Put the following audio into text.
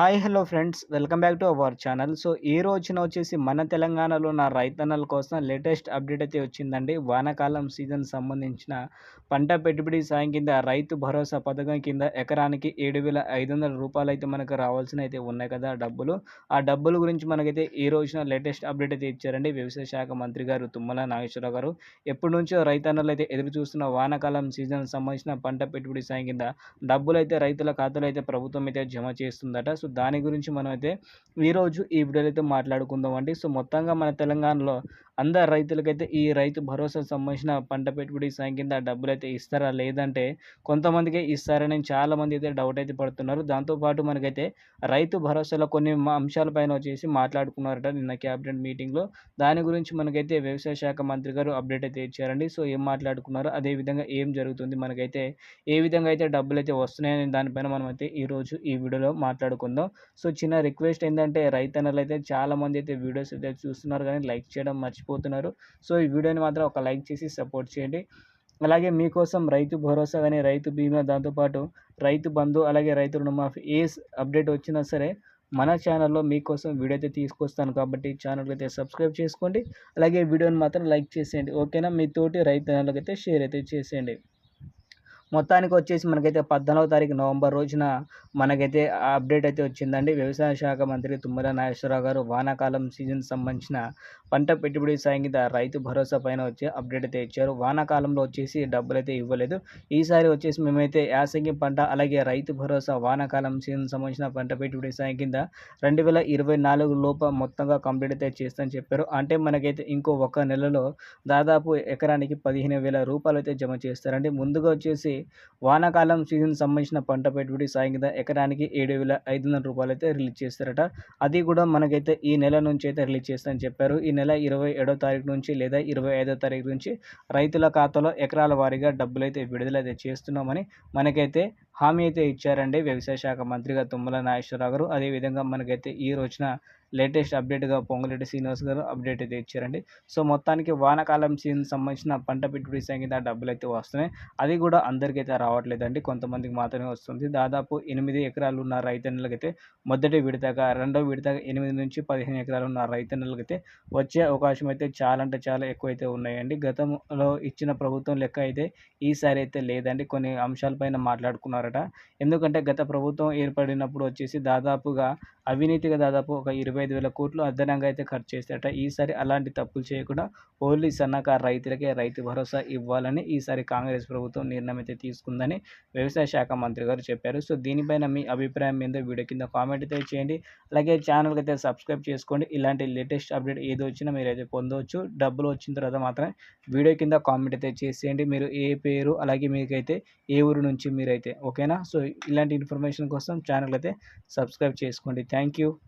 Hi hello friends. Welcome back to our channel. So ఈ రోజున వచ్చేసి మన తెలంగాణలో నా రైతన్నల కోసం లేటెస్ట్ అప్డేట్ అయితే వచ్చిందండి. వానాకాలం సీజన్ సంబంధించిన పంట పెట్టుబడి సాయం కింద రైతు భరోసా పథకం కింద ఎకరానికి ఏడు వేల ఐదు వందల రూపాయలు అయితే మనకు రావాల్సిన అయితే ఉన్నాయి కదా డబ్బులు. ఆ డబ్బుల గురించి మనకైతే ఈ రోజున లేటెస్ట్ అప్డేట్ అయితే ఇచ్చారండి వ్యవసాయ శాఖ మంత్రి గారు తుమ్మల నాగేశ్వరరావు గారు. ఎప్పటి నుంచో రైతన్నలు అయితే ఎదురు చూస్తున్న వానాకాలం సీజన్ సంబంధించిన పంట పెట్టుబడి సాయం కింద డబ్బులు అయితే రైతుల ఖాతాలో అయితే ప్రభుత్వం అయితే జమ చేస్తుందట. సో దాని గురించి మనం అయితే ఈరోజు ఈ వీడియోలో అయితే మాట్లాడుకుందాం అండి. సో మొత్తంగా మన తెలంగాణలో అందరు రైతులకైతే ఈ రైతు భరోసా సంబంధించిన పంట పెట్టుబడి సాయం కింద డబ్బులు అయితే ఇస్తారా లేదంటే కొంతమందికి ఇస్తారని చాలామంది అయితే డౌట్ అయితే పడుతున్నారు. దాంతోపాటు మనకైతే రైతు భరోసాలో కొన్ని అంశాలపైన వచ్చేసి మాట్లాడుకున్నారట నిన్న క్యాబినెట్ మీటింగ్లో దాని గురించి మనకైతే వ్యవసాయ శాఖ మంత్రి గారు అప్డేట్ అయితే ఇచ్చారండి. సో ఏం మాట్లాడుకున్నారో అదేవిధంగా ఏం జరుగుతుంది మనకైతే ఏ విధంగా అయితే డబ్బులు అయితే వస్తున్నాయని దానిపైన మనం అయితే ఈరోజు ఈ వీడియోలో మాట్లాడుకుందాం. సో చిన్న రిక్వెస్ట్ ఏంటంటే రైతన్నలు అయితే చాలామంది అయితే వీడియోస్ అయితే చూస్తున్నారు కానీ లైక్ చేయడం మర్చిపోతున్నారు. సో ఈ వీడియోని మాత్రం ఒక లైక్ చేసి సపోర్ట్ చేయండి. అలాగే మీకోసం రైతు భరోసా కానీ రైతు బీమా దాంతోపాటు రైతు బంధు అలాగే రైతు రుణమాఫీ ఏ అప్డేట్ వచ్చినా సరే మన ఛానల్లో మీకోసం వీడియో అయితే తీసుకొస్తాను కాబట్టి ఛానల్ అయితే సబ్స్క్రైబ్ చేసుకోండి. అలాగే వీడియోని మాత్రం లైక్ చేసేయండి. ఓకేనా? మీ తోటి రైతు షేర్ అయితే చేసేయండి. మొత్తానికి వచ్చేసి మనకైతే పద్నాలుగో తారీఖు నవంబర్ రోజున మనకైతే అప్డేట్ అయితే వచ్చిందండి. వ్యవసాయ శాఖ మంత్రి తుమ్మల నాగేశ్వరరావు గారు వానాకాలం సీజన్ సంబంధించిన పంట పెట్టుబడి సాయం కింద రైతు భరోసా పైన వచ్చి అప్డేట్ అయితే ఇచ్చారు. వానాకాలంలో వచ్చేసి డబ్బులు అయితే ఇవ్వలేదు. ఈసారి వచ్చేసి మేమైతే యాసంగి పంట అలాగే రైతు భరోసా వానాకాలం సీజన్ సంబంధించిన పంట పెట్టుబడి సాయం కింద రెండు వేల ఇరవై నాలుగు లోప మొత్తంగా కంప్లీట్ అయితే చేస్తామని చెప్పారు. అంటే మనకైతే ఇంకో ఒక నెలలో దాదాపు ఎకరానికి పదిహేను వేల రూపాయలు అయితే జమ చేస్తారండి. ముందుగా వచ్చేసి వానాకాలం సీజన్ సంబంధించిన పంట పెట్టుబడి సాయం కింద ఎకరానికి ఏడు వేల ఐదు వందల రూపాయలు అయితే రిలీజ్ చేస్తారట. అది కూడా మనకైతే ఈ నెల నుంచి అయితే రిలీజ్ చేస్తారని చెప్పారు. ఈ నెల ఇరవై ఏడో తారీఖు నుంచి లేదా ఇరవై ఐదో తారీఖు నుంచి రైతుల ఖాతాలో ఎకరాల వారీగా డబ్బులు అయితే విడుదలైతే చేస్తున్నామని మనకైతే హామీ అయితే ఇచ్చారండి. వ్యవసాయ శాఖ మంత్రిగా తుమ్మల నాగేశ్వరరావు గారు. అదేవిధంగా మనకైతే ఈ రోజున లేటెస్ట్ అప్డేట్గా పొంగులేటి శ్రీనివాస్ గారు అప్డేట్ అయితే ఇచ్చారండి. సో మొత్తానికి వానాకాలం సీజన్ సంబంధించిన పంట పెట్టుబడి సంగీత డబ్బులు అయితే వస్తున్నాయి. అది కూడా అందరికైతే రావట్లేదండి. కొంతమందికి మాత్రమే వస్తుంది. దాదాపు ఎనిమిది ఎకరాలు ఉన్న రైతన్నులకైతే మొదటి విడతగా రెండో విడతగా ఎనిమిది నుంచి పదిహేను ఎకరాలు ఉన్న రైతన్నులకైతే వచ్చే అవకాశం అయితే చాలా అంటే చాలా ఎక్కువైతే ఉన్నాయండి. గతంలో ఇచ్చిన ప్రభుత్వం లెక్క అయితే ఈసారి అయితే లేదండి. కొన్ని అంశాలపైన మాట్లాడుకున్నారు మాట్లాడుకున్నారట ఎందుకంటే గత ప్రభుత్వం ఏర్పడినప్పుడు వచ్చేసి దాదాపుగా అవినీతిగా దాదాపు ఒక ఇరవై ఐదు వేల కోట్లు అదనంగా అయితే ఖర్చు చేశారట. ఈసారి అలాంటి తప్పులు చేయకుండా ఓన్లీ సన్నకారు రైతులకే రైతు భరోసా ఇవ్వాలని ఈసారి కాంగ్రెస్ ప్రభుత్వం నిర్ణయం అయితే తీసుకుందని వ్యవసాయ శాఖ మంత్రి గారు చెప్పారు. సో దీనిపైన మీ అభిప్రాయం మీద వీడియో కింద కామెంట్ అయితే చేయండి. అలాగే ఛానల్కి అయితే సబ్స్క్రైబ్ చేసుకోండి. ఇలాంటి లేటెస్ట్ అప్డేట్ ఏది వచ్చినా మీరు అయితే పొందవచ్చు. డబ్బులు వచ్చిన తర్వాత మాత్రమే వీడియో కింద కామెంట్ అయితే చేసేయండి. మీరు ఏ పేరు అలాగే మీకైతే ఏ ఊరు నుంచి మీరైతే ఓకేనా? సో ఇలాంటి ఇన్ఫర్మేషన్ కోసం ఛానల్ అయితే సబ్స్క్రైబ్ చేసుకోండి. Thank Thank you.